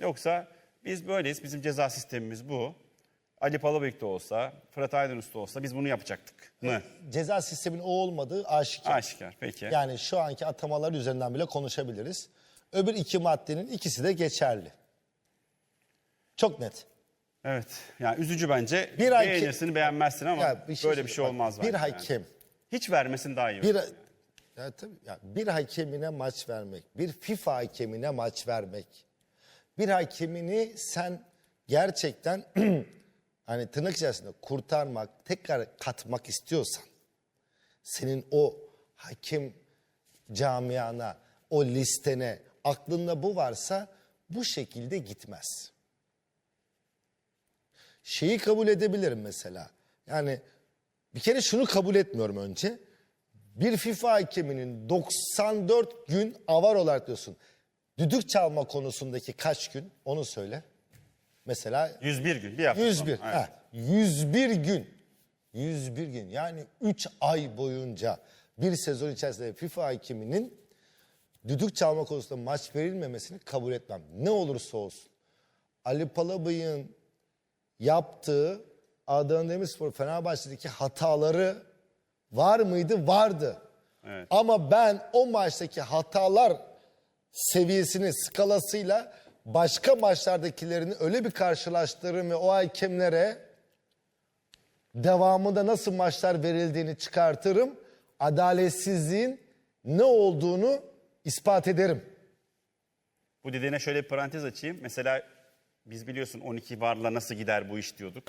Yoksa biz böyleyiz. Bizim ceza sistemimiz bu. Ali Palabıyık da olsa, Fırat Aydınus da olsa biz bunu yapacaktık mı? Ceza sistemin o olmadığı aşikar. Aşikar. Peki. Yani şu anki atamalar üzerinden bile konuşabiliriz. Öbür iki maddenin ikisi de geçerli. Çok net. Evet. Yani üzücü bence. Bir hakem- Beğenirsin, beğenmezsin ama Ya şey böyle bir şey. Bak, olmaz Bir bence hakem, yani. Hiç vermesin daha iyi. bir ya tabii ya bir hakemine maç vermek, bir FIFA hakemine maç vermek, bir hakemini sen gerçekten hani tırnak içerisinde kurtarmak, tekrar katmak istiyorsan, senin o hakem camiana, o listene, aklında bu varsa bu şekilde gitmez. Şeyi kabul edebilirim mesela. Yani bir kere şunu kabul etmiyorum önce. Bir FIFA hakeminin 94 gün avar olarak diyorsun. Düdük çalma konusundaki kaç gün onu söyle. Mesela 101 gün. Bir hafta 101. sonra. Evet. Ha, 101 gün. 101 gün yani 3 ay boyunca bir sezon içerisinde FIFA hakeminin düdük çalma konusunda maç verilmemesini kabul etmem. Ne olursa olsun. Ali Palabıyık'ın yaptığı Adana Demirspor Fenerbahçe'deki hataları var mıydı? Vardı. Evet. Ama ben o maçtaki hatalar seviyesini skalasıyla başka maçlardakilerini öyle bir karşılaştırırım ve o hakemlere devamında nasıl maçlar verildiğini çıkartırım. Adaletsizliğin ne olduğunu ispat ederim. Bu dediğine şöyle bir parantez açayım. Mesela biz biliyorsun 12 varla nasıl gider bu iş diyorduk.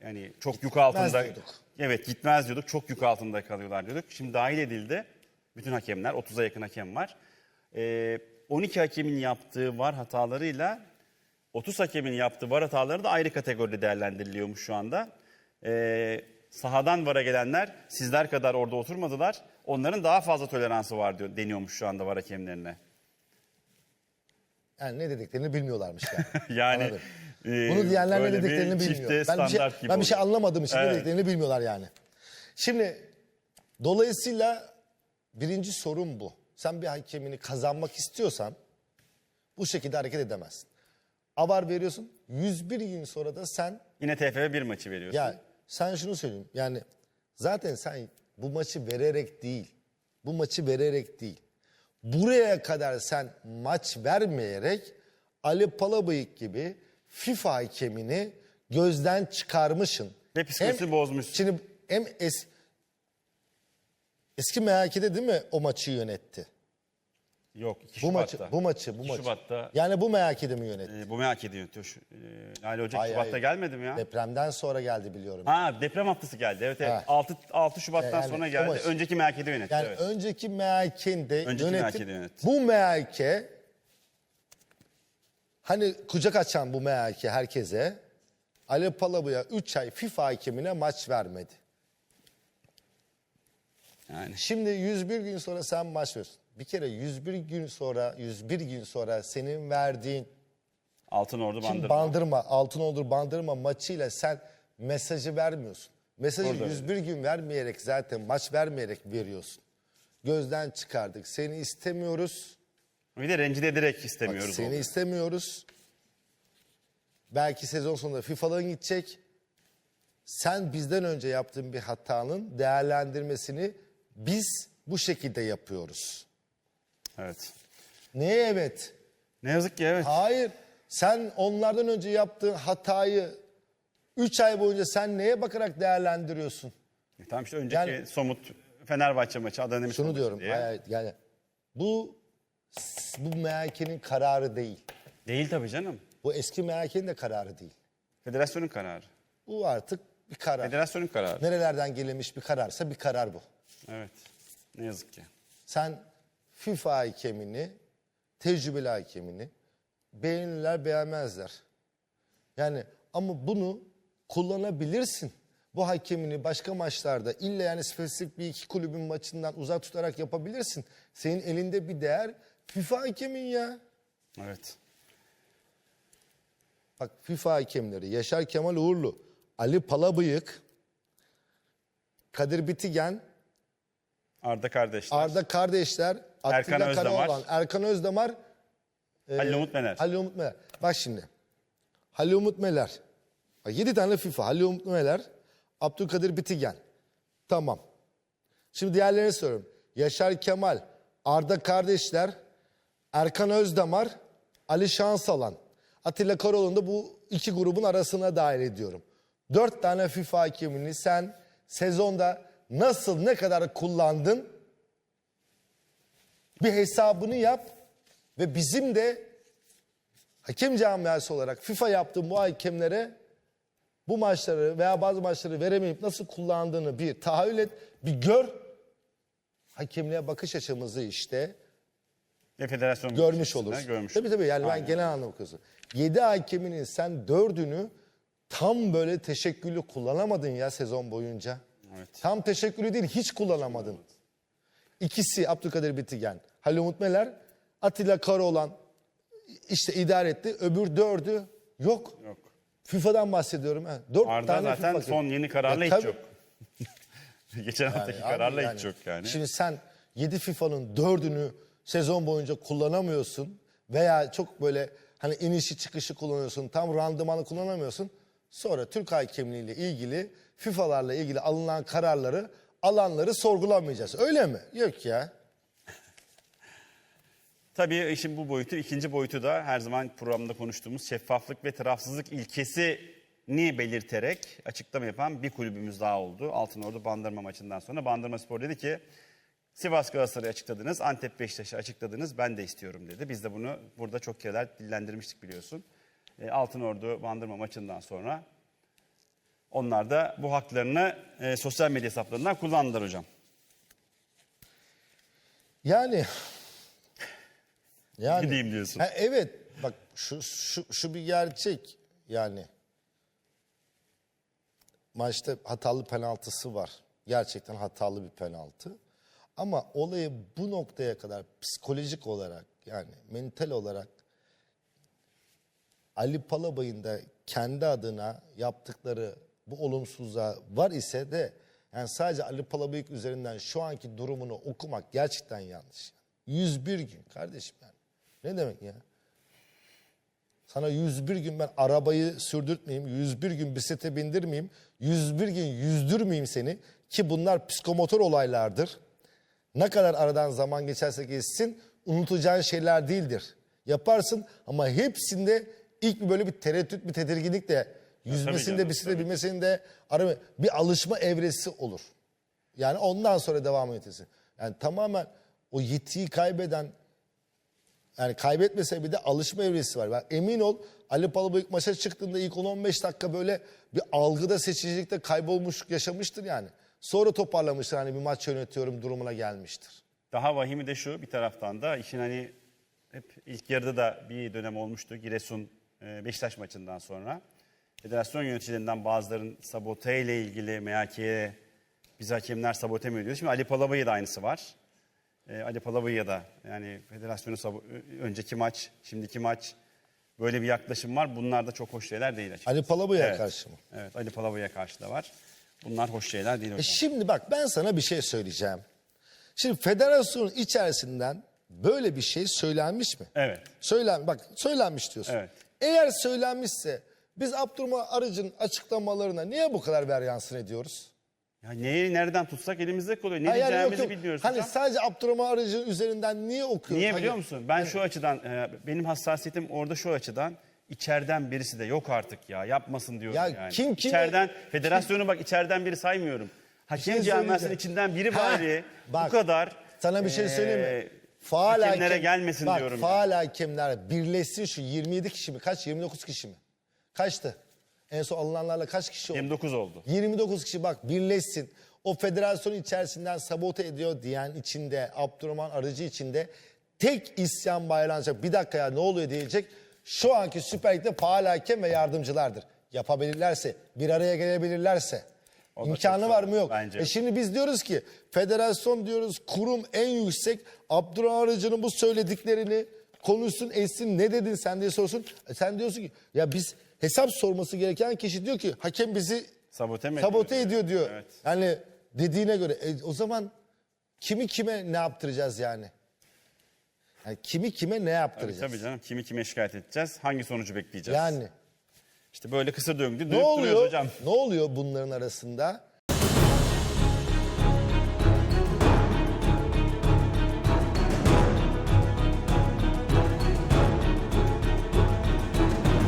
Yani çok yük altında. diyorduk. Evet gitmez diyorduk. Çok yük altında kalıyorlar diyorduk. Şimdi dahil edildi. Bütün hakemler 30'a yakın hakem var. Ee, 12 hakemin yaptığı var hatalarıyla 30 hakemin yaptığı var hataları da ayrı kategoride değerlendiriliyormuş şu anda. Ee, sahadan vara gelenler sizler kadar orada oturmadılar. Onların daha fazla toleransı var diyor, deniyormuş şu anda var hakemlerine. Yani ne dediklerini bilmiyorlarmış yani. Yani Anladım. e, Bunu diyenler ne dediklerini bilmiyor. Ben bir şey, ben bir şey anlamadığım için ne Evet. dediklerini bilmiyorlar yani. Şimdi dolayısıyla birinci sorun bu. Sen bir hakemini kazanmak istiyorsan bu şekilde hareket edemezsin. Avar veriyorsun. 101 gün sonra da sen Yine TFF bir maçı veriyorsun. ya sen şunu söyleyeyim. Yani zaten sen bu maçı vererek değil. Bu maçı vererek değil. Buraya kadar sen maç vermeyerek Ali Palabıyık gibi FIFA hakemini gözden çıkarmışsın. Ve psikolojisini bozmuşsun. Şimdi hem es, eski MHK'de değil mi o maçı yönetti? Yok 2 Bu Şubat'ta. maçı, bu maçı, bu 2 maçı. Şubat'ta Yani bu MHK'de mi yönetti? e, bu merak yönetiyor. Şu, e, Lale Hoca Hayır, Şubat'ta hayır. gelmedi mi ya? Depremden sonra geldi biliyorum. Ha deprem haftası geldi. Evet evet. Ha. 6, 6 Şubat'tan Yani sonra o geldi. maç. Önceki MHK'de yönetti. Yani evet. önceki MHK'de Önceki yönetip MHK'de yönetti. bu MHK hani kucak açan bu MHK herkese Ali Palabı'ya 3 ay FIFA hakemine maç vermedi. Yani Şimdi 101 gün sonra sen maç veriyorsun. Bir kere 101 gün sonra 101 gün sonra senin verdiğin Altın Ordu Şimdi bandırma. bandırma, altın olur bandırma maçıyla sen mesajı vermiyorsun. Mesajı Orada. 101 gün vermeyerek zaten maç vermeyerek veriyorsun. Gözden çıkardık. Seni istemiyoruz. Bir de rencide ederek Bak, istemiyoruz. seni oluyor. istemiyoruz. Belki sezon sonunda FIFA'dan gidecek. Sen bizden önce yaptığın bir hatanın değerlendirmesini biz bu şekilde yapıyoruz. Evet. Neye evet? Ne yazık ki evet. Hayır. Sen onlardan önce yaptığın hatayı 3 ay boyunca sen neye bakarak değerlendiriyorsun? E, Tamam işte önceki Yani- somut Fenerbahçe maçı Adana Demirspor Şunu diyorum. diye. hayır, yani bu bu MHK'nin kararı değil. Değil tabii canım. Bu eski MHK'nin de kararı değil. Federasyonun kararı. Bu artık bir karar. Federasyonun kararı. Nerelerden gelinmiş bir kararsa bir karar bu. Evet. Ne yazık ki. Sen FIFA hakemini, tecrübeli hakemini beğenirler beğenmezler. Yani ama bunu kullanabilirsin. Bu hakemini başka maçlarda illa yani spesifik bir iki kulübün maçından uzak tutarak yapabilirsin. Senin elinde bir değer FIFA hakemin ya. Evet. Bak FIFA hakemleri Yaşar Kemal Uğurlu, Ali Palabıyık, Kadir Bitigen, Arda kardeşler. Arda kardeşler, Erkan Atilla. Karaoğlan, Erkan Özdamar, Halil Umut Mener. Halil Umut Meler. bak şimdi. Halil Umut Meler. Bak 7 tane FIFA. Halil Umut Meler, Abdülkadir Bitigen. Tamam. Şimdi diğerlerini soruyorum. Yaşar Kemal, Arda Kardeşler, Erkan Özdamar, Ali Şansalan. Atilla Karaoğlu'nu da bu iki grubun arasına dahil ediyorum. Dört tane FIFA hakemini sen sezonda nasıl ne kadar kullandın bir hesabını yap ve bizim de hakem camiası olarak FIFA yaptığım bu hakemlere bu maçları veya bazı maçları veremeyip nasıl kullandığını bir tahayyül et, bir gör. Hakemliğe bakış açımızı işte Ve federasyon görmüş açısından Görmüş. Tabii tabii yani ben Aynen. genel anlamda bakıyorsun. 7 hakeminin sen dördünü tam böyle teşekküllü kullanamadın ya sezon boyunca. Evet. Tam teşekkülü değil hiç kullanamadın. İkisi Abdülkadir Bitigen, Halil Umut Meler, Atilla Karaoğlan işte idare etti. Öbür dördü yok. Yok. FIFA'dan bahsediyorum. Ha. Dört Arda tane zaten FIFA son yeni kararla Ya hiç tabii. yok. Geçen haftaki Abi kararla hiç yok yani. Şimdi sen 7 FIFA'nın 4'ünü sezon boyunca kullanamıyorsun veya çok böyle hani inişi çıkışı kullanıyorsun, tam randımanı kullanamıyorsun. Sonra Türk hakemliğiyle ilgili FIFA'larla ilgili alınan kararları, alanları sorgulamayacağız. Öyle mi? Yok ya. Tabii işin bu boyutu, ikinci boyutu da her zaman programda konuştuğumuz şeffaflık ve tarafsızlık ilkesini belirterek açıklama yapan bir kulübümüz daha oldu. Altınordu Bandırma maçından sonra Bandırma Spor dedi ki Sivas Galatasaray'ı açıkladınız, Antep Beşiktaş'ı açıkladınız, ben de istiyorum dedi. Biz de bunu burada çok kereler dillendirmiştik biliyorsun. E, Altınordu Bandırma maçından sonra onlar da bu haklarını e, sosyal medya hesaplarından kullandılar hocam. Yani yani Gideyim diyorsun. Ha, evet bak şu, şu şu bir gerçek yani maçta hatalı penaltısı var. Gerçekten hatalı bir penaltı. Ama olayı bu noktaya kadar psikolojik olarak yani mental olarak Ali Palabay'ın da kendi adına yaptıkları bu olumsuzluğa var ise de yani sadece Ali Palabıyık üzerinden şu anki durumunu okumak gerçekten yanlış. 101 gün kardeşim yani. Ne demek ya? Sana 101 gün ben arabayı sürdürtmeyeyim, 101 gün bisiklete bindirmeyeyim, 101 gün yüzdürmeyeyim seni ki bunlar psikomotor olaylardır. Ne kadar aradan zaman geçerse geçsin unutacağın şeyler değildir. Yaparsın ama hepsinde ilk bir böyle bir tereddüt, bir tedirginlik de yüzmesinde, canım, bisiklete binmesinde bir alışma evresi olur. Yani ondan sonra devam etmesi. Yani tamamen o yetiyi kaybeden yani kaybetmese bir de alışma evresi var. Ben emin ol Ali Palabıyık maça çıktığında ilk 10-15 dakika böyle bir algıda seçicilikte kaybolmuş yaşamıştır yani. Sonra toparlamıştır hani bir maç yönetiyorum durumuna gelmiştir. Daha vahimi de şu bir taraftan da işin hani hep ilk yarıda da bir dönem olmuştu Giresun e, Beşiktaş maçından sonra. Federasyon yöneticilerinden bazıların sabote ile ilgili MHK'ye biz hakemler sabote mi ediyor? Şimdi Ali Palabay'ı da aynısı var. E, Ali Palabay'ya da yani federasyonu önceki maç, şimdiki maç böyle bir yaklaşım var. Bunlar da çok hoş şeyler değil açıkçası. Ali Palabıyık'a Evet. karşı mı? Evet Ali Palabay'a karşı da var. Bunlar hoş şeyler değil E şimdi bak ben sana bir şey söyleyeceğim. Şimdi federasyonun içerisinden böyle bir şey söylenmiş mi? Evet. Söylen bak söylenmiş diyorsun. Evet. Eğer söylenmişse biz Abdurrahman Arıcı'nın açıklamalarına niye bu kadar veryansın ediyoruz? Ya neyi nereden tutsak elimizde kalıyor. Ne Ha, yani yok, diyeceğimizi yok. bilmiyoruz Hani hocam. sadece Abdurrahman Arıcı'nın üzerinden niye okuyoruz? Niye Hani- biliyor musun? Ben şu açıdan, e, benim hassasiyetim orada şu açıdan. içeriden birisi de yok artık ya yapmasın diyorum Ya yani. kim kime- İçeriden, federasyonu bak içeriden biri saymıyorum. Hakem şey camiasının söyleyeceğim. içinden biri Ha, bari bak, bu kadar Sana bir şey e, söyleyeyim mi? Faal hakemlere hakem- gelmesin bak, diyorum. Faal hakemler birleşsin şu 27 kişi mi? Kaç? 29 kişi mi? Kaçtı? En son alınanlarla kaç kişi oldu? 29 oldu. 29 kişi bak birleşsin. O federasyonun içerisinden sabote ediyor diyen içinde, Abdurrahman Arıcı içinde tek isyan bayranacak. Bir dakika ya ne oluyor diyecek. Şu anki Süper Lig'de faal hakem ve yardımcılardır. Yapabilirlerse, bir araya gelebilirlerse. O da İmkanı çok var mı yok. bence. E şimdi biz diyoruz ki federasyon diyoruz kurum en yüksek Abdurrahman Arıcı'nın bu söylediklerini konuşsun etsin ne dedin sen diye sorsun. E sen diyorsun ki ya biz hesap sorması gereken kişi diyor ki hakem bizi Sabote mi sabote ediyor? ediyor diyor. Evet. Yani dediğine göre e, o zaman kimi kime ne yaptıracağız yani? Yani kimi kime ne yaptıracağız? Tabii canım kimi kime şikayet edeceğiz? Hangi sonucu bekleyeceğiz? Yani İşte böyle kısır döngü ne dönüp duruyoruz oluyor? hocam. Ne oluyor bunların arasında?